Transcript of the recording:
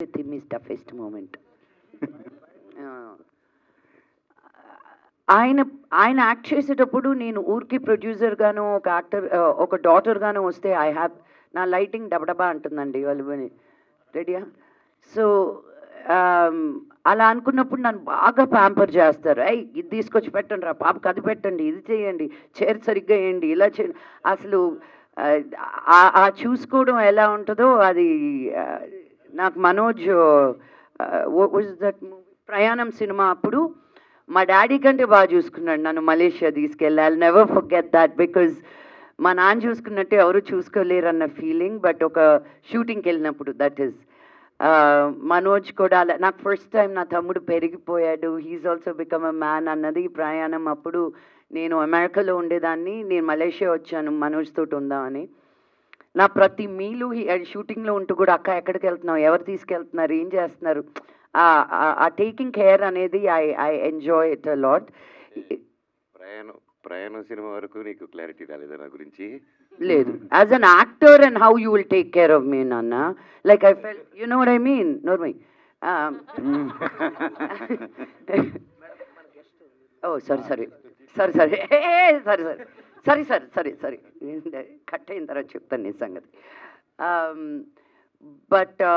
him is toughest moment. Uh, ఆయన ఆయన act చేసేటప్పుడు నేను ఊరికి ప్రొడ్యూసర్ గాను ఒక యాక్టర్ ఒక డాటర్ గాను వస్తే ఐ హ్యావ్ నా లైటింగ్ డబడబా అంటుందండి వాళ్ళు రెడీయా సో అలా అనుకున్నప్పుడు నన్ను బాగా ప్యాంపర్ చేస్తారు. అయ్యి ఇది తీసుకొచ్చి పెట్టండి రా పాపకి అది పెట్టండి ఇది చేయండి చైర్ సరిగ్గా వేయండి ఇలా చేయండి. అసలు ఆ- చూసుకోవడం ఎలా ఉంటుందో అది నాకు మనోజ్ దట్ ప్రయాణం సినిమా అప్పుడు మా డాడీ కంటే బాగా చూసుకున్నాడు నన్ను మలేషియా తీసుకెళ్ళాలి నెవర్ ఫర్గెట్ దాట్ బికాజ్ మా నాన్న చూసుకున్నట్టు ఎవరు చూసుకోలేరు అన్న ఫీలింగ్ బట్ ఒక షూటింగ్కి వెళ్ళినప్పుడు దట్ ఈస్ మనోజ్ కూడా అలా నాకు ఫస్ట్ టైం నా తమ్ముడు పెరిగిపోయాడు. He's also become a man అన్నది ప్రయాణం అప్పుడు నేను అమెరికాలో ఉండేదాన్ని నేను మలేషియా వచ్చాను మనోజ్ తోటి ఉందామని. నా ప్రతి మీలు షూటింగ్లో ఉంటూ కూడా అక్క ఎక్కడికి వెళ్తున్నావు? ఎవరు తీసుకెళ్తున్నారు? ఏం చేస్తున్నారు? ఆ- టేకింగ్ కేర్ అనేది I I enjoy it lot ప్రయాణం ప్రయాణం సినిమా వరకు నీకు క్లారిటీ రాలేదా నా గురించి? లేదు. As an actor and how you will take care of me నాన్న? Like I fell you know what I mean నోర్మై ఓ సరే సరే సరే సరే సరే సరే సరే సరే సరే సరే. కట్ అయిన తర్వాత చెప్తాను నీ సంగతి. బట్